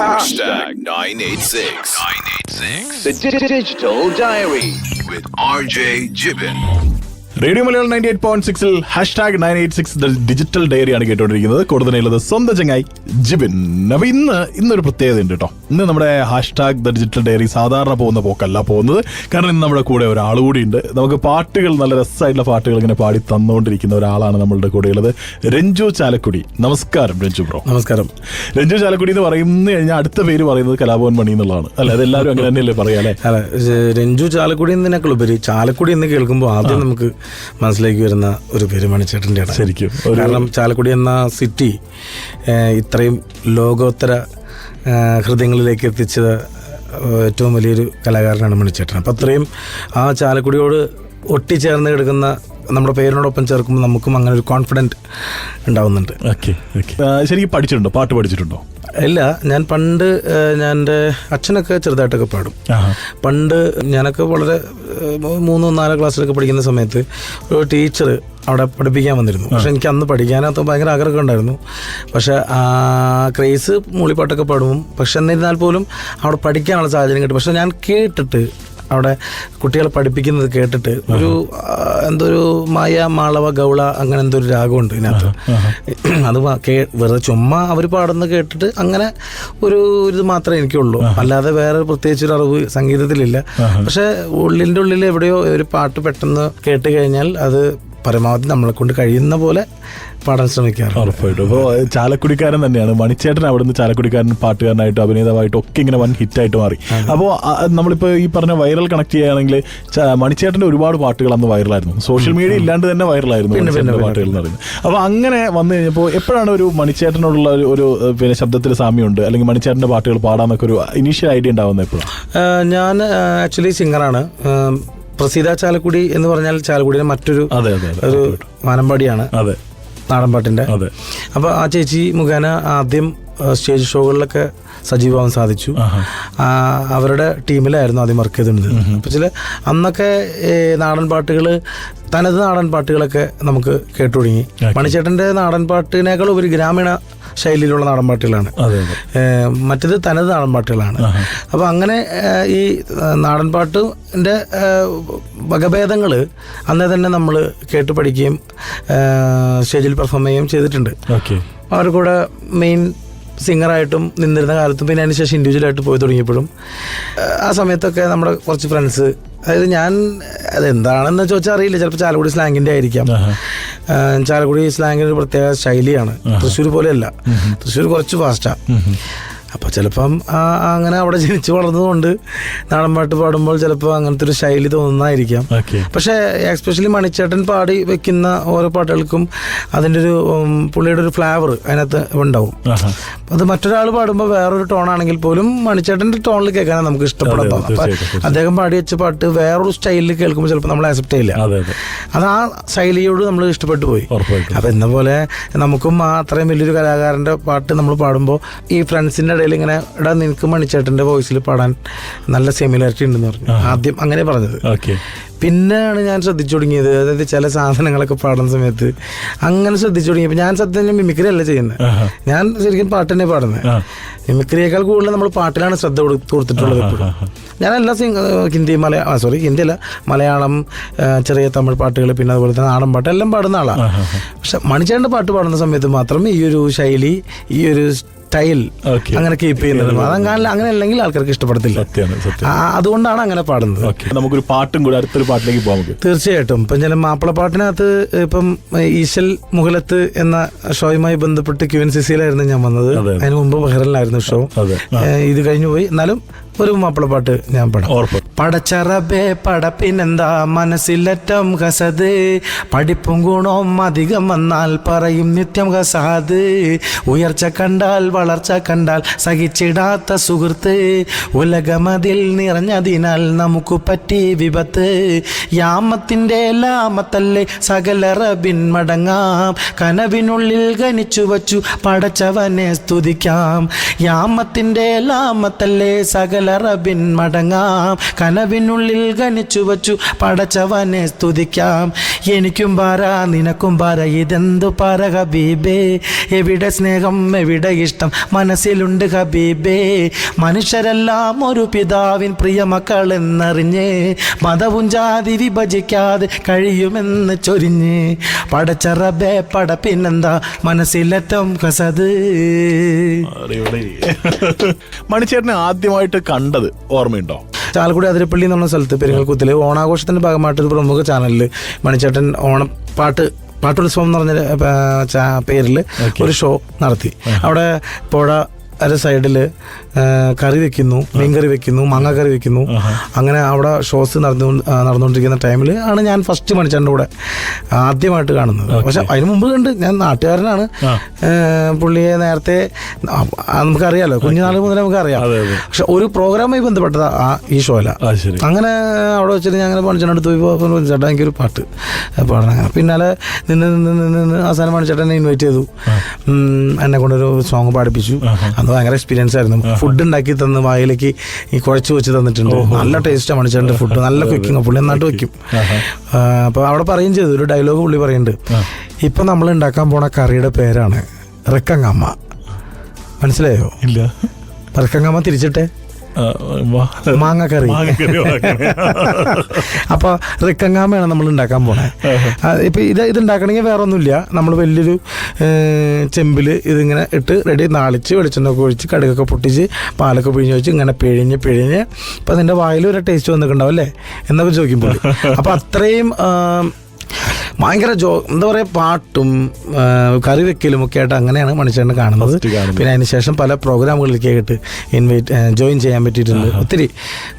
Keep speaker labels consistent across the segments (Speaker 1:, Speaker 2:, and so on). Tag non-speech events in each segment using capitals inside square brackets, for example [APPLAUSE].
Speaker 1: Hashtag 986. 986. The Di- Digital Diary with RJ Gibbon.
Speaker 2: Radio Malayalam ninety eight point സിക്സിൽ hashtag nine eight six digital ഡയറിയാണ് കേട്ടോണ്ടിരിക്കുന്നത് കൂടുതലുള്ളത് സ്വന്തം ചങ്ങായി ജിബിൻ. അപ്പൊ ഇന്ന് ഇന്നൊരു പ്രത്യേകത ഉണ്ട് കേട്ടോ. ഇന്ന് നമ്മുടെ ഹാഷ്ടാഗ് ദ ഡിജിറ്റൽ ഡയറി സാധാരണ പോകുന്ന പോക്കല്ല പോകുന്നത്. കാരണം ഇന്ന് നമ്മുടെ കൂടെ ഒരാൾ കൂടി ഉണ്ട് നമുക്ക് പാട്ടുകൾ നല്ല രസമായിട്ടുള്ള പാട്ടുകൾ ഇങ്ങനെ പാടി തന്നുകൊണ്ടിരിക്കുന്ന ഒരാളാണ് നമ്മളുടെ കൂടെയുള്ളത്. രഞ്ജു ചാലക്കുടി. നമസ്കാരം രഞ്ജു ബ്രോ.
Speaker 3: നമസ്കാരം.
Speaker 2: രഞ്ജു ചാലക്കുടി എന്ന് പറയുന്ന കഴിഞ്ഞാൽ അടുത്ത പേര് പറയുന്നത് കലാഭവൻ മണി എന്നുള്ളതാണ്. അല്ലെ? അതെല്ലാവരും അങ്ങനെ തന്നെയല്ലേ പറയാം അല്ലെ?
Speaker 3: അല്ല രഞ്ജു ചാലക്കുടി എന്നതിനേക്കാൾ ഉപരി ചാലക്കുടി എന്ന് കേൾക്കുമ്പോൾ ആദ്യം നമുക്ക് മനസ്സിലേക്ക് വരുന്ന ഒരു പേര് മണിച്ചേട്ടന്റെ
Speaker 2: ശരിക്കും.
Speaker 3: കാരണം ചാലക്കുടി എന്ന സിറ്റി ഇത്രയും ലോകോത്തര ഹൃദയങ്ങളിലേക്ക് എത്തിച്ചത് ഏറ്റവും വലിയൊരു കലാകാരനാണ് മണിച്ചേട്ടൻ അപ്പം അത്രയും ആ ചാലക്കുടിയോട് ഒട്ടിച്ചേർന്ന് കിടക്കുന്ന നമ്മുടെ പേരിനോടൊപ്പം ചേർക്കുമ്പോൾ നമുക്കും അങ്ങനെ ഒരു കോൺഫിഡന്റ് ഉണ്ടാവുന്നുണ്ട്.
Speaker 2: ഓക്കെ ഓക്കെ ശരിക്കും പഠിച്ചിട്ടുണ്ടോ? പാട്ട് പഠിച്ചിട്ടുണ്ടോ?
Speaker 3: ഇല്ല ഞാൻ പണ്ട് ഞാൻ എന്റെ അച്ഛനൊക്കെ ചെറുതായിട്ടൊക്കെ പാടും. പണ്ട് ഞാനൊക്കെ വളരെ മൂന്നോ നാലോ ക്ലാസ്സിലൊക്കെ പഠിക്കുന്ന സമയത്ത് ഒരു ടീച്ചർ അവിടെ പഠിപ്പിക്കാൻ വന്നിരുന്നു. പക്ഷെ എനിക്ക് അന്ന് പഠിക്കാനകത്ത് ഭയങ്കര ആഗ്രഹമൊക്കെ ഉണ്ടായിരുന്നു. പക്ഷെ ആ ക്രേസ് മൂളിപ്പാട്ടൊക്കെ പാടും പക്ഷെ എന്നിരുന്നാൽ പോലും അവിടെ പഠിക്കാനുള്ള സാഹചര്യം കിട്ടും. പക്ഷെ ഞാൻ കേട്ടിട്ട് അവിടെ കുട്ടികളെ പഠിപ്പിക്കുന്നത് കേട്ടിട്ട് ഒരു എന്തൊരു എന്തോ ഒരു മായ മാളവ ഗൗള അങ്ങനെ എന്തോ ഒരു രാഗമുണ്ട് ഇതിനകത്ത്. അത് വെറുതെ ചുമ്മാ അവർ പാടുന്നത് കേട്ടിട്ട് അങ്ങനെ ഒരു ഇത് മാത്രമേ എനിക്കുള്ളൂ. അല്ലാതെ വേറെ പ്രത്യേകിച്ച് ഒരു അറിവ് സംഗീതത്തിലില്ല. പക്ഷെ ഉള്ളിന്റെ ഉള്ളിൽ എവിടെയോ ഒരു പാട്ട് പെട്ടെന്ന് കേട്ട് കഴിഞ്ഞാൽ അത് പരമാവധി നമ്മളെ കൊണ്ട് കഴിയുന്ന പോലെ പാടാൻ ശ്രമിക്കാറുണ്ട്.
Speaker 2: ഉറപ്പായിട്ടും. അപ്പോൾ ചാലക്കുടിക്കാരൻ തന്നെയാണ്. മണിച്ചേട്ടൻ അവിടുന്ന് ചാലക്കുടിക്കാരൻ പാട്ടുകാരനായിട്ടും അഭിനേതാവായിട്ടും ഒക്കെ ഇങ്ങനെ വൻ ഹിറ്റായിട്ട് മാറി. അപ്പോൾ നമ്മളിപ്പോൾ ഈ പറഞ്ഞ വൈറൽ കണക്ട് ചെയ്യുകയാണെങ്കിൽ മണിച്ചേട്ടന്റെ ഒരുപാട് പാട്ടുകൾ അന്ന് വൈറലായിരുന്നു. സോഷ്യൽ മീഡിയ ഇല്ലാണ്ട് തന്നെ വൈറലായിരുന്നു പാട്ടുകൾ എന്ന് പറയുന്നത്. അപ്പോൾ അങ്ങനെ വന്നു കഴിഞ്ഞപ്പോൾ എപ്പോഴാണ് ഒരു മണിച്ചേട്ടനോടുള്ള ഒരു- പിന്നെ ശബ്ദത്തിൽ സാമ്യമുണ്ട്? അല്ലെങ്കിൽ മണിച്ചേട്ടന്റെ പാട്ടുകൾ പാടാന്നൊക്കെ ഒരു ഇനീഷ്യൽ ഐഡിയ ഉണ്ടാവുന്നത് എപ്പോഴാണ്
Speaker 3: ഞാൻ ആക്ച്വലി സിംഗറാണ് പ്രസീത ചാലക്കുടി എന്ന് പറഞ്ഞാൽ ചാലക്കുടിയിലെ മറ്റൊരു ഒരു വാനമ്പാടിയാണ്
Speaker 2: അതെ.
Speaker 3: അപ്പൊ ആ ചേച്ചി മുഖേന ആദ്യം സ്റ്റേജ് ഷോകളിലൊക്കെ സജീവമാവാൻ സാധിച്ചു. അവരുടെ ടീമിലായിരുന്നു ആദ്യം വർക്ക് ചെയ്തിരുന്നത് അപ്പോൾ ചില അന്നൊക്കെ നാടൻ പാട്ടുകൾ തനത് നാടൻ പാട്ടുകളൊക്കെ നമുക്ക് കേട്ടു തുടങ്ങി. മണിച്ചേട്ടന്റെ നാടൻ പാട്ടിനേക്കാൾ ഉപരി ഗ്രാമീണ ശൈലിയിലുള്ള നാടൻപാട്ടുകളാണ്. മറ്റത് തനത് നാടൻ പാട്ടുകളാണ് അപ്പോൾ അങ്ങനെ ഈ നാടൻപാട്ടിന്റെ നാടൻ പാട്ടിന്റെ വകഭേദങ്ങൾ അന്നേ തന്നെ നമ്മൾ കേട്ട് പഠിക്കുകയും സ്റ്റേജിൽ പെർഫോം ചെയ്യുകയും ചെയ്തിട്ടുണ്ട്.
Speaker 2: ഓക്കെ.
Speaker 3: അവരുടെ കൂടെ മെയിൻ സിംഗറായിട്ടും നിന്നിരുന്ന കാലത്തും പിന്നെ അതിനുശേഷം ഇൻഡിവിജ്വലായിട്ട് പോയി തുടങ്ങിയപ്പോഴും ആ സമയത്തൊക്കെ നമ്മുടെ കുറച്ച് ഫ്രണ്ട്സ് അതായത് ഞാൻ അതെന്താണെന്ന് ചോദിച്ചാൽ അറിയില്ല. ചിലപ്പോൾ ചാലക്കുടി സ്ലാങ്ങിന്റെ ആയിരിക്കാം. ചാലക്കുടി സ്ലാങ്ങിന് ഒരു പ്രത്യേക ശൈലിയാണ്. തൃശ്ശൂർ പോലെയല്ല. തൃശ്ശൂർ കുറച്ച് ഫാസ്റ്റാണ് അപ്പോൾ ചിലപ്പം അങ്ങനെ അവിടെ ജനിച്ച് വളർന്നതുകൊണ്ട് നാടൻ പാട്ട് പാടുമ്പോൾ ചിലപ്പോൾ അങ്ങനത്തെ ഒരു ശൈലി തോന്നുന്നതായിരിക്കാം. പക്ഷേ എക്സ്പെഷ്യലി മണിച്ചേട്ടൻ പാടി വെക്കുന്ന ഓരോ പാട്ടുകൾക്കും അതിന്റെ ഒരു പുള്ളിയുടെ ഒരു ഫ്ലേവർ അതിനകത്ത് ഉണ്ടാവും. അത് മറ്റൊരാൾ പാടുമ്പോൾ വേറൊരു ടോണാണെങ്കിൽ പോലും മണിച്ചേട്ടന്റെ ടോണിൽ കേൾക്കാനാണ് നമുക്ക് ഇഷ്ടപ്പെടുന്നത് അപ്പം അദ്ദേഹം പാടി വെച്ച പാട്ട് വേറൊരു സ്റ്റൈലിൽ കേൾക്കുമ്പോൾ ചിലപ്പോൾ നമ്മൾ ആക്സെപ്റ്റ് ചെയ്യില്ല.
Speaker 2: അതെ
Speaker 3: ആ ശൈലിയോട് നമ്മൾ ഇഷ്ടപ്പെട്ടു പോയി. അപ്പം എന്ന പോലെ നമുക്കും അത്രയും വലിയൊരു കലാകാരന്റെ പാട്ട് നമ്മൾ പാടുമ്പോൾ ഈ ഫ്രണ്ട്സിന്റെ ഇടയിൽ ഇങ്ങനെ ഇടാ നിനക്ക് മണിച്ചേട്ടന്റെ വോയിസിൽ പാടാൻ നല്ല സിമിലാരിറ്റി ഉണ്ടെന്ന് പറഞ്ഞു. ആദ്യം അങ്ങനെ പറഞ്ഞത്.
Speaker 2: ഓക്കെ.
Speaker 3: പിന്നെയാണ് ഞാൻ ശ്രദ്ധിച്ചു തുടങ്ങിയത്. അതായത് ചില സാധനങ്ങളൊക്കെ പാടുന്ന സമയത്ത് അങ്ങനെ ശ്രദ്ധിച്ചു തുടങ്ങിയപ്പോൾ ഞാൻ സത്യം മിമിക്രി അല്ല ചെയ്യുന്നത്. ഞാൻ ശരിക്കും പാട്ട് തന്നെ പാടുന്നത്. മിമിക്രിയേക്കാൾ കൂടുതൽ നമ്മൾ പാട്ടിലാണ് ശ്രദ്ധ കൊടു- കൊടുത്തിട്ടുള്ളത് എപ്പോഴും. ഞാൻ എല്ലാ സിംഗ് ഹിന്ദി മലയാളം സോറി ഹിന്ദി അല്ല മലയാളം ചെറിയ തമിഴ് പാട്ടുകൾ പിന്നെ അതുപോലെ തന്നെ നാടൻ പാട്ട് എല്ലാം പാടുന്ന ആളാണ് പക്ഷെ മണിച്ചേട്ടന്റെ പാട്ട് പാടുന്ന സമയത്ത് മാത്രം ഈ ഒരു ശൈലി ഈ ഒരു സ്റ്റൈൽ അങ്ങനെ കീപ്പ് ചെയ്യുന്നത്. അതങ്ങനെ അങ്ങനെ അല്ലെങ്കിൽ ആൾക്കാർക്ക് ഇഷ്ടപ്പെടത്തില്ല. അതുകൊണ്ടാണ് അങ്ങനെ പാടുന്നത്.
Speaker 2: നമുക്കൊരു പാട്ടും കൂടെ അടുത്തൊരു പാട്ടിലേക്ക് പോകാം
Speaker 3: തീർച്ചയായിട്ടും. ഇപ്പം ചില മാപ്പിളപ്പാട്ടിനകത്ത് ഇപ്പം ഈശൽ മുഹലത്ത് എന്ന ഷോയുമായി ബന്ധപ്പെട്ട് ക്യു എൻ സി സിയിലായിരുന്നു ഞാൻ വന്നത്.
Speaker 2: അതെ.
Speaker 3: അതിന് മുമ്പ് ബഹ്റിനിലായിരുന്നു ഷോ. ഇത് കഴിഞ്ഞു പോയി. എന്നാലും ഒരു മാപ്പിളപ്പാട്ട് ഞാൻ പാടാം. പടച്ചറബേ പടപ്പിനെന്താ മനസ്സിലറ്റം ഹസത് പഠിപ്പും ഗുണവും അധികം വന്നാൽ പറയും നിത്യം ഹസാദ്. ഉയർച്ച കണ്ടാൽ വളർച്ച കണ്ടാൽ സഹിച്ചിടാത്ത സുഹൃത്ത്. ഉലകമതിൽ നിറഞ്ഞതിനാൽ നമുക്ക് പറ്റി വിപത്ത്. യാമത്തിന്റെ ലാമത്തല്ലേ സകല റബിൻ മടങ്ങാം. കനവിനുള്ളിൽ ഗണിച്ചു വച്ചു പടച്ചവനെ സ്തുതിക്കാം. യാമത്തിന്റെ ലാമത്തല്ലേ സകല റബിൻ മടങ്ങാം കനവിനുള്ളിൽ ഗണിച്ചു വച്ചു പടച്ചവനെ സ്തുതിക്കാം എനിക്കും പാര നിനക്കും പാര ഇതെന്തു പാര ഹബീബേ എവിടെ സ്നേഹം എവിടെ ഇഷ്ടം മനസ്സിലുണ്ട് ഹബീബേ മനുഷ്യരെല്ലാം ഒരു പിതാവിൻ പ്രിയ മക്കൾ എന്നറിഞ്ഞ് മതവും ജാതി വിഭജിക്കാതെ കഴിയുമെന്ന് ചൊരിഞ്ഞ് പടച്ചറബേ പട പിന്നെന്താ മനസ്സിലേറ്റവും കസത്
Speaker 2: മണിച്ചേട്ടനെ ആദ്യമായിട്ട് കണ്ടത് ഓർമ്മയുണ്ടോ?
Speaker 3: ചാലക്കുടി അതിരപ്പള്ളി എന്ന് പറഞ്ഞ സ്ഥലത്ത് പെരിങ്ങൽക്കുത്തിൽ ഓണാഘോഷത്തിന്റെ ഭാഗമായിട്ട് ഒരു പ്രമുഖ ചാനലിൽ മണിച്ചേട്ടൻ ഓണപ്പാട്ട് പാട്ടുത്സവം എന്ന് പറഞ്ഞ പേരിൽ ഒരു ഷോ നടത്തി. അവിടെ പുഴ അര സൈഡിൽ കറി വെക്കുന്നു മീൻ കറി വെക്കുന്നു മാങ്ങ കറി വെക്കുന്നു അങ്ങനെ അവിടെ ഷോസ് നടന്നു നടന്നുകൊണ്ടിരിക്കുന്ന ടൈമിൽ ആണ് ഞാൻ ഫസ്റ്റ് മണിച്ചേട്ടന്റെ കൂടെ ആദ്യമായിട്ട് കാണുന്നത്. പക്ഷെ അതിന് മുമ്പ് കണ്ട് ഞാൻ നാട്ടുകാരനാണ്. പുള്ളിയെ നേരത്തെ നമുക്കറിയാലോ കുഞ്ഞുനാൾ മുതൽ നമുക്കറിയാം. പക്ഷെ ഒരു പ്രോഗ്രാമായി ബന്ധപ്പെട്ടത് ആ ഈ ഷോയില അങ്ങനെ അവിടെ വെച്ചിട്ട് ഞാൻ അങ്ങനെ പണിച്ചേട്ടൻ അടുത്ത് പോയി ചേട്ടാ എനിക്കൊരു പാട്ട് പാടണം. അങ്ങനെ പിന്നാലെ നിന്ന് നിന്ന് നിന്ന് നിന്ന് അവസാനം മണിച്ചേട്ടനെ ഇൻവൈറ്റ് ചെയ്തു. എന്നെ കൊണ്ടൊരു സോങ് പാടിപ്പിച്ചു. അന്ന് ഭയങ്കര എക്സ്പീരിയൻസ് ആയിരുന്നു. ഫുഡ് ഉണ്ടാക്കി തന്ന് വായിലേക്ക് ഈ കുഴച്ച് വെച്ച് തന്നിട്ടുണ്ട്. നല്ല ടേസ്റ്റ് ആണ് ചേട്ടന്റെ ഫുഡ് നല്ല കുക്കിംഗ് പുള്ളി നന്നായിട്ട് വെക്കും. അപ്പോൾ അവിടെ പറയും ചെയ്തു. ഒരു ഡയലോഗ് പുള്ളി പറയുന്നുണ്ട്. ഇപ്പം നമ്മൾ ഉണ്ടാക്കാൻ പോണ കറിയുടെ പേരാണ് റിക്കങ്ങമ്മ. മനസ്സിലായോ?
Speaker 2: ഇല്ല.
Speaker 3: റിക്കങ്ങമ്മ തിരിച്ചിട്ടെ. മാങ്ങക്കറി. [LAUGHS] അപ്പൊ റിക്കങ്ങാമയാണ് നമ്മൾ ഉണ്ടാക്കാൻ പോണേ. ആ, ഇപ്പൊ ഇത് ഇത് ഉണ്ടാക്കണമെങ്കിൽ വേറെ ഒന്നുമില്ല നമ്മൾ വലിയൊരു ചെമ്പിൽ ഇതിങ്ങനെ ഇട്ട് റെഡി നാളിച്ച് വെളിച്ചെണ്ണൊക്കെ ഒഴിച്ച് കടുകൊക്കെ പൊട്ടിച്ച് പാലൊക്കെ പിഴിഞ്ഞ് വെച്ച് ഇങ്ങനെ പിഴിഞ്ഞ് പിഴിഞ്ഞ് അപ്പൊ അതിന്റെ വായിൽ ഒരു ടേസ്റ്റ് വന്നിട്ടുണ്ടാവും അല്ലേ? എന്നൊക്കെ ചോദിക്കുമ്പോൾ [LAUGHS] അപ്പൊ അത്രയും ഭയങ്കര ജോ എന്താ പറയുക പാട്ടും കറിവെക്കലും കറി വെക്കലും ഒക്കെ ആയിട്ട് അങ്ങനെയാണ് മനുഷ്യനെ കാണുന്നത്. പിന്നെ അതിനുശേഷം പല പ്രോഗ്രാമുകളിലേക്ക് ആയിട്ട് ഇൻവൈറ്റ് ജോയിൻ ചെയ്യാൻ പറ്റിയിട്ടുണ്ട്. ഒത്തിരി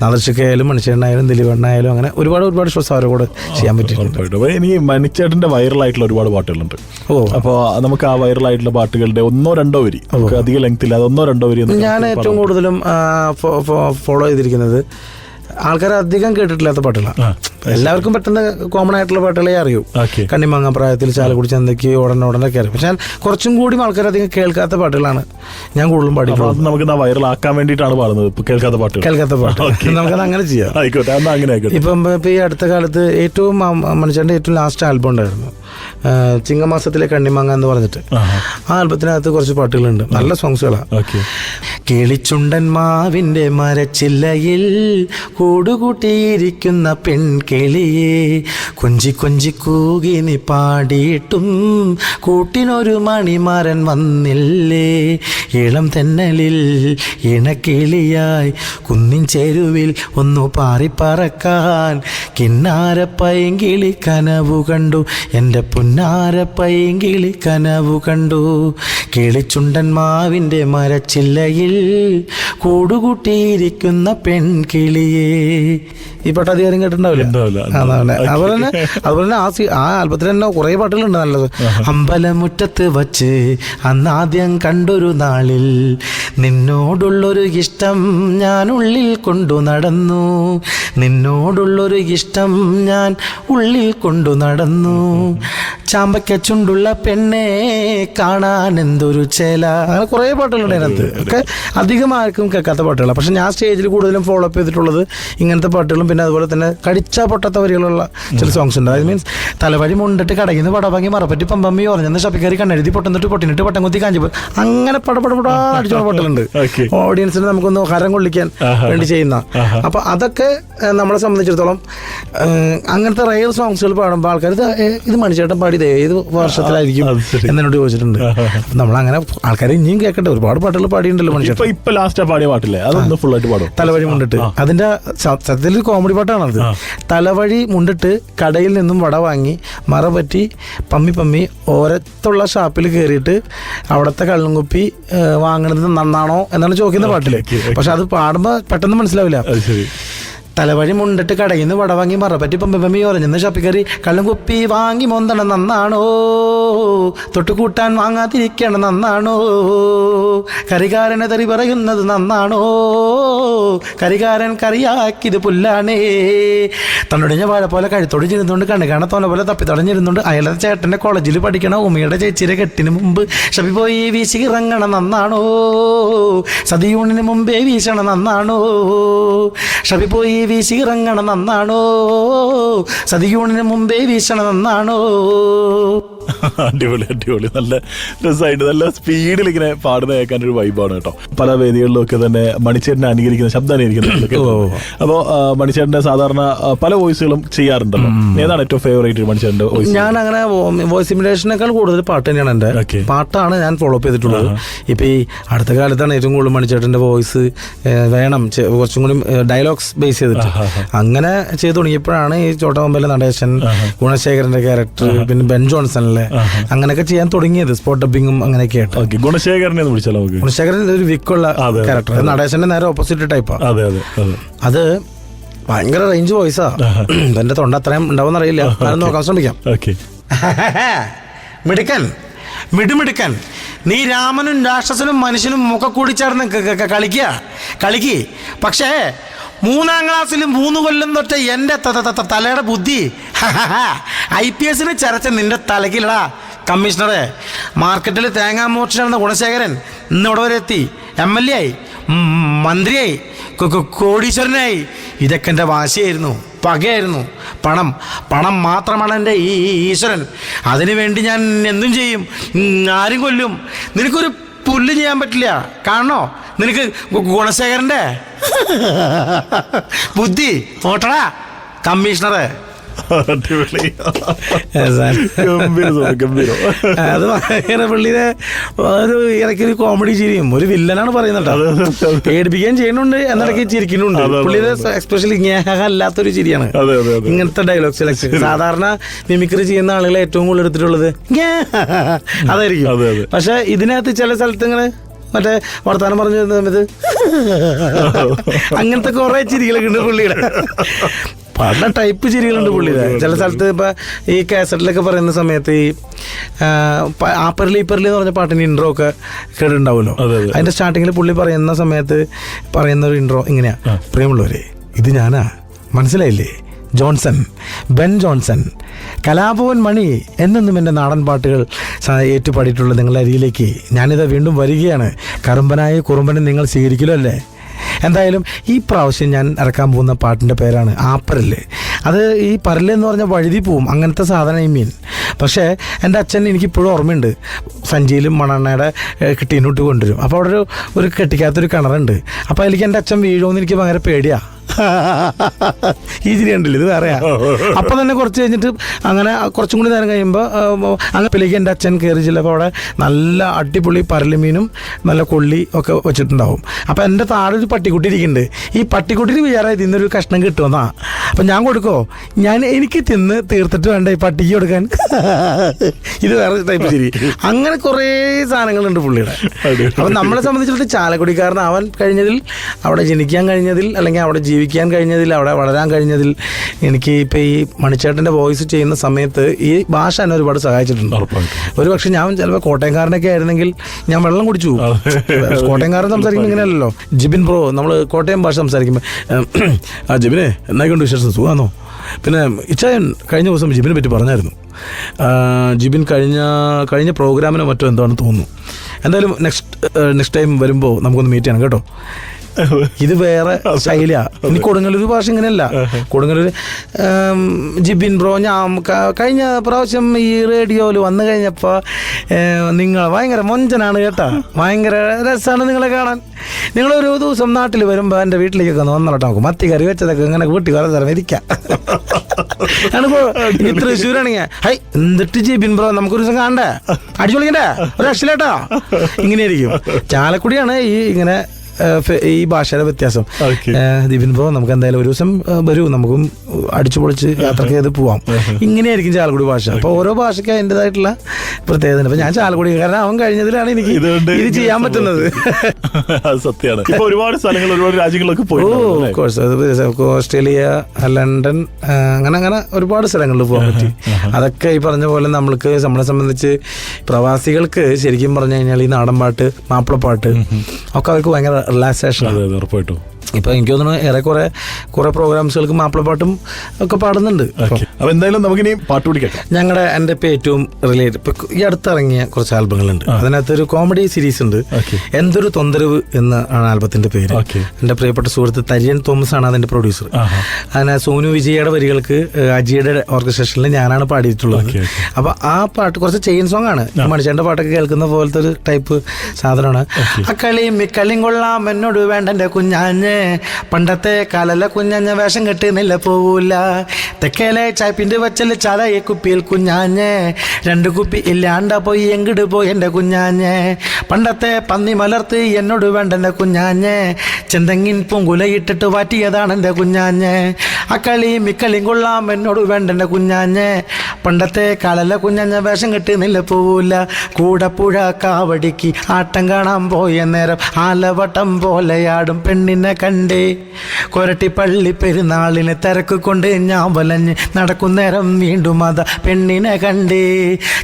Speaker 3: നാദർശക്കായാലും മണിച്ചേട്ടനായാലും ദിലീപണ്ണായാലും അങ്ങനെ ഒരുപാട് ഒരുപാട് ഷോസ് അവരെ കൂടെ ചെയ്യാൻ പറ്റിയിട്ടുണ്ട്.
Speaker 2: എനിക്ക് മണിച്ചേട്ടന്റെ വൈറലായിട്ടുള്ള ഒരുപാട് പാട്ടുകളുണ്ട്.
Speaker 3: ഓ.
Speaker 2: അപ്പോൾ നമുക്ക് ആ വൈറലായിട്ടുള്ള പാട്ടുകളുടെ ഒന്നോ രണ്ടോ വരി അധികം ലെങ്ത് ഇല്ല ഒന്നോ രണ്ടോ വരി
Speaker 3: ഞാൻ ഏറ്റവും കൂടുതലും ഫോളോ ചെയ്തിരിക്കുന്നത് ആൾക്കാർ അധികം കേട്ടിട്ടില്ലാത്ത പാട്ടുകളാണ് എല്ലാവർക്കും പെട്ടെന്ന് കോമൺ ആയിട്ടുള്ള പാട്ടുകളെ അറിയൂ. കണ്ണിമാങ്ങ പ്രായത്തിൽ ചാലക്കുടി ചന്തയ്ക്ക് ഉടനെ ഉടനൊക്കെ അറിയും. പക്ഷെ കുറച്ചും കൂടി ആൾക്കാർ അധികം കേൾക്കാത്ത പാട്ടുകളാണ്. ഞാൻ കൂടുതലും പാടിയിട്ടുള്ളത്.
Speaker 2: നമുക്ക് വൈറലാക്കാൻ വേണ്ടിയിട്ടാണ് പാടുന്നത്. കേൾക്കാത്ത പാട്ട്
Speaker 3: കേൾക്കാത്ത പാട്ട്. നമുക്കത് അങ്ങനെ ചെയ്യാം.
Speaker 2: ആയിക്കോട്ടെ എന്നാ അങ്ങനെ ആയിക്കോട്ടെ.
Speaker 3: ഇപ്പം ഇപ്പം ഈ അടുത്ത കാലത്ത് ഏറ്റവും മനുഷ്യന്റെ ഏറ്റവും ലാസ്റ്റ് ആൽബം ഉണ്ടായിരുന്നു. ചിങ്ങമാസത്തിലെ കണ്ണിമാങ്ങ എന്ന് പറഞ്ഞിട്ട്. ആ. ആൽബത്തിനകത്ത് കുറച്ച് പാട്ടുകളുണ്ട്. നല്ല സോങ്സുകളാണ്
Speaker 2: കേളിച്ചുണ്ടൻ
Speaker 3: കിളിച്ചുണ്ടൻ മാവിന്റെ മരച്ചില്ലയിൽ കൂടുകൂട്ടിയിരിക്കുന്ന പെൺകിളിയെ കൊഞ്ചി കൊഞ്ചി കൂകിനി പാടിയിട്ടും കൂട്ടിനൊരു മണിമാരൻ വന്നില്ലേ. ഇളം തെന്നലിൽ ഇണക്കിളിയായി കുന്നിൻ ചെരുവിൽ ഒന്നു പാറിപ്പറക്കാൻ കിന്നാര പൈങ്കിളി കനവു കണ്ടു. എന്റെ പുന്നാര പൈങ്കിളി കനവു കണ്ടു. കിളിച്ചുണ്ടൻ മാവിന്റെ മരച്ചില്ലയിൽ കൂടുകൂട്ടിയിരിക്കുന്ന പെൺകിളിയെ ഈ പാട്ട് അധികാരം കേട്ടിട്ടുണ്ടാവില്ല? അതാണ്. അതുപോലെ തന്നെ അതുപോലെ തന്നെ ആ ആ ആൽബത്തിൽ തന്നെ കുറേ പാട്ടുകളുണ്ട് നല്ലത്. അമ്പലമുറ്റത്ത് വച്ച് അന്നാദ്യം കണ്ടൊരു നാളിൽ നിന്നോടുള്ളൊരു ഇഷ്ടം ഞാൻ ഉള്ളിൽ കൊണ്ടു നടന്നു. നിന്നോടുള്ളൊരു ഇഷ്ടം ഞാൻ ഉള്ളിൽ കൊണ്ടു നടന്നു. ചാമ്പയ്ക്ക ചുണ്ടുള്ള പെണ്ണെ കാണാൻ എന്തൊരു ചേല. അങ്ങനെ കുറേ പാട്ടുകളുണ്ട് അതിനകത്ത്. ഒക്കെ അധികം ആർക്കും കേൾക്കാത്ത പാട്ടുകളാണ്. പക്ഷെ ഞാൻ സ്റ്റേജിൽ കൂടുതലും ഫോളോ അപ്പ് ചെയ്തിട്ടുള്ളത് ഇങ്ങനത്തെ പാട്ടുകളും പിന്നെ അതുപോലെ തന്നെ കടിച്ച പൊട്ടാത്ത വരികളുള്ള ചില സോങ്സ് ഉണ്ട്. അത് മീൻസ് തലവഴി മുണ്ടിട്ട് കടകിന്ന് പടവാങ്ങി മറപ്പറ്റി പമ്പമ്മി ഉറഞ്ഞെന്ന് ഷപ്പിക്കാരി കണ്ണെഴുതി പൊട്ടുന്നിട്ട് പൊട്ടിനിട്ട് പട്ടം കുത്തി കാഞ്ചി അങ്ങനെ പടപടപടാ അടിച്ചോണ പാട്ടുകളുണ്ട്. ഓഡിയൻസിന് നമുക്കൊന്ന് ഹരം കൊള്ളിക്കാൻ വേണ്ടി ചെയ്യുന്ന. അപ്പൊ അതൊക്കെ നമ്മളെ സംബന്ധിച്ചിടത്തോളം അങ്ങനത്തെ റയൽ സോങ്സുകൾ പാടുമ്പോൾ ആൾക്കാർ ഇത് മണിച്ചേട്ടൻ പാടിയത് ഏത് വർഷത്തിലായിരിക്കും എന്നോട് ചോദിച്ചിട്ടുണ്ട്. നമ്മൾ അങ്ങനെ ആൾക്കാരെ ഇനിയും കേൾക്കട്ടെ ഒരുപാട് പാട്ടുകൾ പാടിയിട്ടുണ്ടല്ലോ
Speaker 2: ഇപ്പൊ ലാസ്റ്റ് പാടിയ പാട്ടില്ലേ? അതൊന്ന് ഫുൾ ആയിട്ട് പാടും.
Speaker 3: തലവഴി മുണ്ടിട്ട്. അതിന്റെ സത്യത്തിൽ കോമഡി പാട്ടാണത്. തലവഴി മുണ്ടിട്ട് കടയിൽ നിന്നും വട വാങ്ങി മറ പറ്റി പമ്മി പമ്മി ഓരത്തുള്ള ഷാപ്പിൽ കയറിയിട്ട് അവിടുത്തെ കള്ളും കുപ്പി വാങ്ങണത് നന്നാണോ എന്നാണ് ചോദിക്കുന്ന
Speaker 2: പാട്ടിൽ.
Speaker 3: പക്ഷെ അത് പാടുമ്പോ പെട്ടെന്ന് മനസ്സിലാവില്ല. തലവഴി മുണ്ടിട്ട് കടയിൽ നിന്ന് വട വാങ്ങി മറ പറ്റി പമ്മി പമ്മി ഉറഞ്ഞെന്ന് ഷാപ്പിൽ കയറി കള്ളും കുപ്പി വാങ്ങി മൊന്തണം നന്നാണോ? തൊട്ട് കൂട്ടാൻ വാങ്ങാതിരിക്കണം നന്നാണോ? കറികാരനെ തെറി പറയുന്നത് നന്നാണോ? കറികാരൻ കറിയാക്കിയത് പുല്ലാണേ. തന്നൊടിഞ്ഞ വാഴ പോലെ കഴുത്തൊടിഞ്ഞിരുന്നുണ്ട് കണ്ണു കാണാൻ തോന്ന പോലെ തപ്പി തടഞ്ഞിരുന്നുണ്ട് അയാളുടെ ചേട്ടന്റെ കോളേജിൽ പഠിക്കണ ഉമ്മയുടെ ചേച്ചിയുടെ കെട്ടിന് മുമ്പ് ഷബി പോയി വീശി ഇറങ്ങണം നന്നാണോ? സതിയൂണിന് മുമ്പേ വീശണം നന്നാണോ? ഷബി പോയി വീശി ഇറങ്ങണം നന്നാണോ? സതിയൂണിന് മുമ്പേ വീശണം നന്നാണോ?
Speaker 2: അടിപൊളി അടിപൊളി. നല്ല രസമായിട്ട് നല്ല സ്പീഡിൽ ഇങ്ങനെ പാടുന്ന കേൾക്കാൻ ഒരു വൈബാണ് കേട്ടോ. പല വേദികളിലും ഒക്കെ തന്നെ മണിച്ചേട്ടനെ അനുകരിക്കുന്ന ശബ്ദം അനുകരിക്കുന്ന. [CLEARS THROAT] അപ്പോൾ മണിച്ചേട്ടന്റെ സാധാരണ പല വോയിസുകളും ചെയ്യാറുണ്ടല്ലോ. ഏതാണ് ഏറ്റവും ഫേവറേറ്റ് മണിച്ചേട്ടന്റെ വോയിസ്
Speaker 3: ഞാൻ അങ്ങനെ വോയിസ് ഇമിറ്റേഷനേക്കാൾ കൂടുതൽ പാട്ട് തന്നെയാണ്
Speaker 2: എന്റെ.
Speaker 3: പാട്ടാണ് ഞാൻ ഫോളോ അപ്പ് ചെയ്തിട്ടുള്ളത്. ഇപ്പൊ ഈ അടുത്ത കാലത്താണ് ഏറ്റവും കൂടുതൽ മണിച്ചേട്ടന്റെ വോയിസ് വേണം. കുറച്ചും കൂടി ഡയലോഗ്സ് ബേസ് ചെയ്തിട്ട്. അങ്ങനെ ചെയ്തു തുടങ്ങിയപ്പോഴാണ് ഈ ചോട്ടമമ്പല നടേശൻ ഗുണശേഖരന്റെ ക്യാരക്ടർ പിന്നെ ബെൻ ജോൺസണിലെ അങ്ങനെയൊക്കെ ചെയ്യാൻ തുടങ്ങിയത്. സ്പോട്ട് ഡബിങ്ങും അങ്ങനെയൊക്കെ ആയിട്ട്.
Speaker 2: ഗുണശേഖരനെ വിളിച്ചാലോ
Speaker 3: ഗുണശേഖരൻ ഒരു വിക്കുള്ള ക്യാരക്ടർ നടേശന്റെ നേരെ ഓപ്പോസിറ്റ് ടൈപ്പാണ്
Speaker 2: അതെ അതെ അതെ.
Speaker 3: ഭയങ്കര റേഞ്ച് വോയിസാ എന്റെ തൊണ്ട അത്രയും ഉണ്ടാവും അറിയില്ല. നോക്കാൻ ശ്രമിക്കാം. [LAUGHS] മിടുക്കൻ. മിടുമിടുക്കൻ. നീ രാമനും രാക്ഷസനും മനുഷ്യനും ഒക്കെ കൂടി ചേർന്ന് കളിക്കുക. കളിക്ക്. പക്ഷേ മൂന്നാം ക്ലാസ്സിൽ മൂന്ന് കൊല്ലം തൊട്ട് എന്റെ തലയുടെ ബുദ്ധി. [LAUGHS] ഐ പി എസിനെ ചരച്ച നിന്റെ തലക്കില്ലടാ കമ്മീഷണറെ. മാർക്കറ്റിൽ തേങ്ങാ നടന്ന ഗുണശേഖരൻ ഇന്ന് ഇവിടെ വരെ എത്തി. എം എൽ എ ആയി മന്ത്രിയായി കോടീശ്വരനായി. ഇതൊക്കെ എന്റെ വാശിയായിരുന്നു പകയായിരുന്നു. പണം പണം മാത്രമാണ് എന്റെ ഈ ഈശ്വരൻ. അതിനുവേണ്ടി ഞാൻ എന്തും ചെയ്യും. ആരും കൊല്ലും. നിനക്കൊരു പുല്ല് ചെയ്യാൻ പറ്റില്ല. കാണണോ? നിനക്ക് ഗുണശേഖരന്റെ? ബുദ്ധി പോട്ടടാ കമ്മീഷണറെ.
Speaker 2: അടിപൊളി.
Speaker 3: അത് ഭയങ്കര പുള്ളിയുടെ ഒരു ഇടയ്ക്ക് ഒരു കോമഡി ചിരിയും. ഒരു വില്ലനാണ് പറയുന്നത് കേട്ടോ. പേടിപ്പിക്കുകയും ചെയ്യുന്നുണ്ട് എന്നിടയ്ക്ക് ചിരിക്കുന്നുണ്ട്. പുള്ളിയുടെ. എക്സ്പെഷ്യലി അല്ലാത്തൊരു ചിരിയാണ്. ഇങ്ങനത്തെ ഡയലോഗ് സെലക്ഷൻ സാധാരണ മിമിക്രി ചെയ്യുന്ന ആളുകളെ ഏറ്റവും കൂടുതൽ എടുത്തിട്ടുള്ളത്. അതായിരിക്കും.
Speaker 2: അതെ, അതെ.
Speaker 3: പക്ഷെ ഇതിനകത്ത് ചില സ്ഥലത്ത് ഇങ്ങനെ മറ്റേ വർത്താനം പറഞ്ഞു തരുന്ന സമയത്ത് അങ്ങനത്തെ കുറെ ചിരികളൊക്കെ ഉണ്ട് പുള്ളിയുടെ. പല ടൈപ്പ് ചിരികളുണ്ട് പുള്ളിയുടെ. ചില സ്ഥലത്ത് ഇപ്പൊ ഈ കാസറ്റിലൊക്കെ പറയുന്ന സമയത്ത് ഈ ആ, പ- ആപ്പറിൽ ഈപ്പറിൽ എന്ന് പറഞ്ഞ പാട്ടിന് ഇൻട്രോ ഒക്കെ
Speaker 2: അതെ.
Speaker 3: അതിന്റെ സ്റ്റാർട്ടിങ്ങിൽ പുള്ളി പറയുന്ന സമയത്ത് പറയുന്ന ഒരു ഇൻട്രോ ഇങ്ങനെയാ. പ്രിയമുള്ളവരെ ഇത് ഞാനാ. മനസ്സിലായില്ലേ? Johnson Ben Johnson Kalabhavan Mani എന്നെന്നും എന്റെ നാടൻ പാട്ടുകൾ ഏറ്റുപാടിയിട്ടുള്ള നിങ്ങളുടെ അരിയിലേക്ക് ഞാനിത് വീണ്ടും വരികയാണ്. കറുമ്പനായ കുറുമ്പനെ നിങ്ങൾ സ്വീകരിക്കലോ അല്ലേ? എന്തായാലും ഈ പ്രാവശ്യം ഞാൻ ഇറക്കാൻ പോകുന്ന പാട്ടിന്റെ പേരാണ് ആപ്പരൽ അത് ഈ പരൽ എന്ന് പറഞ്ഞാൽ വഴുതി പോവും അങ്ങനത്തെ സാധനം ഈ മീൻ. പക്ഷേ എന്റെ അച്ഛൻ എനിക്കിപ്പോഴും ഓർമ്മയുണ്ട്. സഞ്ചിയിലും മണെണ്ണയുടെ കിട്ടീനോട്ട് കൊണ്ടുവരും. അപ്പോൾ അവിടെ ഒരു ഒരു കെട്ടിക്കാത്തൊരു കിണറുണ്ട്. അപ്പോൾ അതിലേക്ക് എന്റെ അച്ഛൻ വീഴുമെന്ന് എനിക്ക് ഭയങ്കര പേടിയാ. ഈ ചിരി ഉണ്ടല്ലോ ഇത് വേറെയാ. അപ്പം തന്നെ കുറച്ച് കഴിഞ്ഞിട്ട് അങ്ങനെ കുറച്ചും കൂടി നേരം കഴിയുമ്പോൾ അങ്ങപ്പിലേക്ക് എന്റെ അച്ഛൻ കയറി ചെല്ലപ്പോൾ അവിടെ നല്ല അടിപൊളി പരലുമീനും നല്ല കൊള്ളി ഒക്കെ വെച്ചിട്ടുണ്ടാവും. അപ്പം എന്റെ താഴെ ഒരു പട്ടിക്കുട്ടി ഇരിക്കുന്നുണ്ട്. ഈ പട്ടിക്കുട്ടിന് വിചാരം ഇതിന്നൊരു കഷ്ണം കിട്ടുമെന്നാ. അപ്പം ഞാൻ കൊടുക്കോ? ഞാൻ എനിക്ക് തിന്ന് തീർത്തിട്ട് വേണ്ട ഈ പട്ടിക്ക് കൊടുക്കാൻ. ഇത് വേറെ ടൈപ്പ് ശരി അങ്ങനെ കുറേ സാധനങ്ങളുണ്ട് പുള്ളിയുടെ. അപ്പം നമ്മളെ സംബന്ധിച്ചിടത്തോളം ചാലക്കുടിക്കാരനാവാൻ കഴിഞ്ഞതിൽ അവിടെ ജനിക്കാൻ കഴിഞ്ഞതിൽ അല്ലെങ്കിൽ അവിടെ ജീവിക്കാൻ കഴിഞ്ഞതിൽ അവിടെ വളരാൻ കഴിഞ്ഞതിൽ എനിക്ക് ഇപ്പം ഈ മണിച്ചേട്ടന്റെ വോയിസ് ചെയ്യുന്ന സമയത്ത് ഈ ഭാഷ എന്നെ ഒരുപാട് സഹായിച്ചിട്ടുണ്ട്. ഒരു പക്ഷേ ഞാൻ ചിലപ്പോൾ കോട്ടയംകാരനൊക്കെ ആയിരുന്നെങ്കിൽ ഞാൻ വെള്ളം കുടിച്ചു. കോട്ടയംകാരൻ സംസാരിക്കുമ്പോൾ ഇങ്ങനെയല്ലല്ലോ. ജിബിൻ ബ്രോ നമ്മൾ കോട്ടയം ഭാഷ സംസാരിക്കുമ്പോൾ ആ ജിബിനെ എന്നായിക്കൊണ്ട് വിശേഷം? സുഖമാണോ പിന്നെ ഇച്ചായൻ കഴിഞ്ഞ ദിവസം ജിബിനെ പറ്റി പറഞ്ഞായിരുന്നു. ജിബിൻ കഴിഞ്ഞ കഴിഞ്ഞ പ്രോഗ്രാമിനോ മറ്റോ എന്താണെന്ന് തോന്നുന്നു. എന്തായാലും നെക്സ്റ്റ് നെക്സ്റ്റ് ടൈം വരുമ്പോൾ നമുക്കൊന്ന് മീറ്റ് ചെയ്യണം കേട്ടോ. ഇത് വേറെ ശൈലിയാ. ഇനി കൊടുങ്ങല്ലൂർ ഭാഷ ഇങ്ങനെയല്ല. കൊടുങ്ങല്ലൂർ ജിബിൻ ബ്രോ ഞാൻ കഴിഞ്ഞ പ്രാവശ്യം ഈ റേഡിയോയിൽ വന്നു കഴിഞ്ഞപ്പോൾ നിങ്ങൾ ഭയങ്കര മൊഞ്ചനാണ് കേട്ടോ. ഭയങ്കര രസമാണ് നിങ്ങളെ കാണാൻ. നിങ്ങളൊരു ദിവസം നാട്ടിൽ വരുമ്പോൾ എന്റെ വീട്ടിലേക്കൊക്കെ ഒന്ന് വന്നോട്ടെ നമുക്ക് മത്തി കറി വെച്ചതൊക്കെ ഇങ്ങനെ കൂട്ടി കുറേ തരം ഇരിക്കാം. ഇനി തൃശ്ശൂരാണെങ്കിൽ ഹൈ എന്നിട്ട് ജിബിൻ ബ്രോ നമുക്കൊരു ദിവസം കാണണ്ടേ? അടിച്ചൊളിക്കണ്ടേ? ഒരു രക്ഷയിലേട്ടാ ഇങ്ങനെയായിരിക്കും. ചാലക്കുടിയാണ് ഈ ഇങ്ങനെ ഈ ഭാഷയുടെ വ്യത്യാസം. ദിപിൻ ബ്രോ നമുക്ക് എന്തായാലും ഒരു ദിവസം വരൂ. നമുക്കും അടിച്ചു പൊളിച്ച് യാത്രയ്ക്ക് ചെയ്ത് പോവാം. ഇങ്ങനെയായിരിക്കും ചാലക്കുടി ഭാഷ. അപ്പൊ ഓരോ ഭാഷയ്ക്ക് അതിന്റെതായിട്ടുള്ള പ്രത്യേകത അപ്പൊ ഞാൻ ചാലക്കുടി കാരണം അവൻ കഴിഞ്ഞതിലാണ് എനിക്ക് ഇത് ചെയ്യാൻ പറ്റുന്നത്.
Speaker 2: സത്യമാണ്. ഒരുപാട് സ്ഥലങ്ങൾ ഒരുപാട് രാജ്യങ്ങളൊക്കെ പോയി
Speaker 3: ഓസ്ട്രേലിയ ലണ്ടൻ അങ്ങനെ അങ്ങനെ ഒരുപാട് സ്ഥലങ്ങളിൽ പോകാൻ പറ്റി. അതൊക്കെ ഈ പറഞ്ഞ പോലെ നമ്മൾക്ക് നമ്മളെ സംബന്ധിച്ച് പ്രവാസികൾക്ക് ശരിക്കും പറഞ്ഞു കഴിഞ്ഞാൽ ഈ നാടൻ പാട്ട് മാപ്പിളപ്പാട്ട് ഒക്കെ അവർക്ക് ഭയങ്കര റിലാക്സേഷൻ
Speaker 2: അതെ ഉറപ്പായിട്ടും.
Speaker 3: ഇപ്പൊ എനിക്ക് തോന്നുന്നു ഏറെക്കുറെ കുറെ പ്രോഗ്രാംസുകൾക്ക് മാപ്പിളപ്പാട്ടും ഒക്കെ പാടുന്നുണ്ട്.
Speaker 2: അപ്പോൾ അപ്പൊ എന്തായാലും നമുക്കിനി പാട്ട് പിടിക്കാം
Speaker 3: ഞങ്ങളുടെ എന്റെ ഇപ്പം ഏറ്റവും റിലേറ്റ് ഇപ്പം ഈ അടുത്തിറങ്ങിയ കുറച്ച് ആൽബങ്ങളുണ്ട്. അതിനകത്തൊരു കോമഡി സീരീസ് ഉണ്ട്. എന്തൊരു തൊന്തരവ് എന്ന ആണ് ആൽബത്തിന്റെ പേര്. എന്റെ പ്രിയപ്പെട്ട സുഹൃത്ത് തരിയൻ തോമസ് ആണ് അതിന്റെ പ്രൊഡ്യൂസർ. അതിന് സോനു വിജയയുടെ വരികൾക്ക് അജിയുടെ ഓർക്കസ്ട്രേഷനിൽ ഞാനാണ് പാടിയിട്ടുള്ളത്.
Speaker 2: Okay.
Speaker 3: ആ പാട്ട് കുറച്ച് ചെയിൻ സോങ് ആണ്. മനുഷ്യന്റെ പാട്ടൊക്കെ കേൾക്കുന്ന പോലത്തെ ഒരു ടൈപ്പ് സാധനമാണ്. അക്കളിയും മിക്കളിയും കൊള്ളാം എന്നോട് വേണ്ട എന്റെ കുഞ്ഞാഞ്ഞ് പണ്ടത്തെ കാലല്ല കുഞ്ഞാഞ്ഞ വേഷം കെട്ടുന്നില്ല പോവൂല. തെക്കേലെ ചായപ്പിന്റെ വച്ചൽ ചാതായി കുപ്പിയിൽ കുഞ്ഞാഞ്ഞെ. രണ്ട് കുപ്പി ഇല്ലാണ്ട പോയി എങ്കിട് പോയി എന്റെ കുഞ്ഞാഞ്ഞെ. പണ്ടത്തെ പന്നി മലർത്ത് എന്നോട് വേണ്ട എന്റെ കുഞ്ഞാഞ്ഞെ. ചെന്തെങ്ങിൻ പൂങ്കുലയിട്ടിട്ട് വാറ്റിയതാണ് എന്റെ കുഞ്ഞാഞ്ഞെ. അക്കളിയും ഇക്കളിയും കൊള്ളാം എന്നോട് വേണ്ട എന്റെ കുഞ്ഞാഞ്ഞെ. പണ്ടത്തെ കാലല്ല കുഞ്ഞാഞ്ഞ വേഷം കെട്ടുന്നില്ല പോവൂല. കൂടപ്പുഴ കാവടിക്ക് ആട്ടം കാണാൻ പോയ നേരം ആലവട്ടം പോലെയാടും പെണ്ണിനെ കണ്ടേ കൊരട്ടി പള്ളി പെരുന്നാളിനെ തിരക്ക് കൊണ്ട് ഞാൻ വലഞ്ഞ് നടക്കുന്നേരം വീണ്ടും അത പെണ്ണിനെ കണ്ടേ.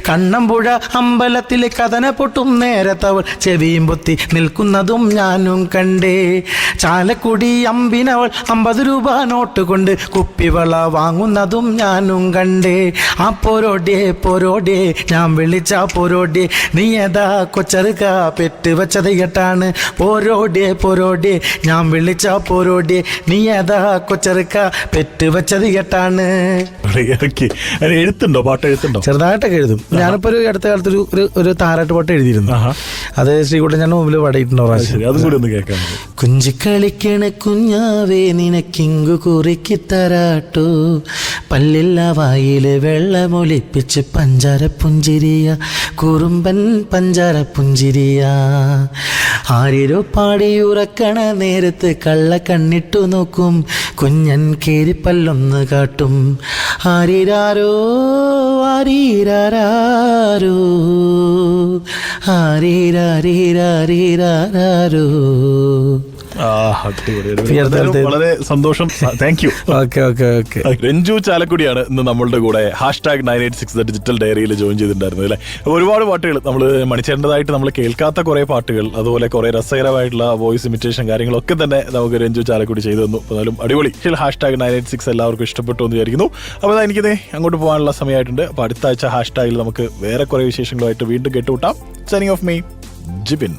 Speaker 3: കണ്ണമ്പുഴ അമ്പലത്തിൽ കഥന പൊട്ടും നേരത്തവൾ ചെവിയും പൊത്തി നിൽക്കുന്നതും ഞാനും കണ്ടേ. ചാലക്കുടി അമ്പിനവൾ അമ്പത് രൂപ നോട്ട് കൊണ്ട് കുപ്പിവള വാങ്ങുന്നതും ഞാനും കണ്ടേ. ആ പോരോടിയേ പോരോടിയേ ഞാൻ വിളിച്ച പോരോടിയേ നീ ഏതാ കൊച്ചറുക? പെറ്റ് വെച്ചത് കേട്ടാണ് പോരോടിയേ പോരോടിയേ ഞാൻ വിളിച്ച പോരോടി നീ അതാ കൊച്ചെറുക്ക? പെറ്റ് വെച്ചത് കേട്ടാണ്
Speaker 2: എഴുത്തുണ്ടോ? പാട്ട് എഴുത്തുണ്ടോ?
Speaker 3: ചെറുതായിട്ടൊക്കെ എഴുതും. ഞാനിപ്പോ ഒരു അടുത്ത കാലത്ത് ഒരു ഒരു ഒരു താരാട്ട് പാട്ട് എഴുതിയിരുന്നു. അത് ശ്രീകുട്ടൻ ഞാൻ മുമ്പിൽ പാടിയിട്ടുണ്ടോ
Speaker 2: അതും കൂടി ഒന്ന് കേൾക്കാം.
Speaker 3: കുഞ്ചിക്കളിക്കണ കുഞ്ഞാവേ നിനക്കിങ്കു കുറുക്കി തരാട്ടു. പല്ലില്ല വായിൽ വെള്ളമൊലിപ്പിച്ച് പഞ്ചാര പുഞ്ചിരിയ കുറുമ്പൻ പഞ്ചാര പുഞ്ചിരിയ ആരിരോ പാടിയുറക്കണ നേരത്ത് കള്ള കണ്ണിട്ടു നോക്കും. കുഞ്ഞൻ കേരിപ്പല്ലൊന്ന് കാട്ടും. ആരിരാരോ ആരീരാരോ ആരീരാരീരാരീരാരോ
Speaker 2: വളരെ സന്തോഷം. Thank you
Speaker 3: okay okay okay
Speaker 2: Ranju ചാലക്കുടിയാണ് ഇന്ന് നമ്മളുടെ കൂടെ. Hashtag nine eight six digital ഡയറിയിൽ ജോയിൻ ചെയ്തിട്ടുണ്ടായിരുന്നത് അല്ലേ? ഒരുപാട് പാട്ടുകൾ നമ്മൾ മണിച്ചേണ്ടതായിട്ട് നമ്മൾ കേൾക്കാത്ത കുറേ പാട്ടുകൾ അതുപോലെ കുറേ രസകരമായിട്ടുള്ള വോയിസ് ഇമിറ്റേഷൻ കാര്യങ്ങളൊക്കെ തന്നെ നമുക്ക് രഞ്ജു ചാലക്കുടി ചെയ്തു തന്നു. എന്നാലും അടിപൊളി. Hashtag nine eight six എല്ലാവർക്കും ഇഷ്ടപ്പെട്ടു എന്ന് വിചാരിക്കുന്നു. അപ്പോൾ എനിക്കിതേ അങ്ങോട്ട് പോകാനുള്ള സമയമായിട്ടുണ്ട്. അപ്പോൾ അടുത്ത ആഴ്ച ഹാഷ് ടാഗിൽ നമുക്ക് വേറെ കുറേ വിശേഷങ്ങളുമായിട്ട് വീണ്ടും കേട്ടുകൂട്ടാം സൈനിങ് ഓഫ് മീ ജിബിൻ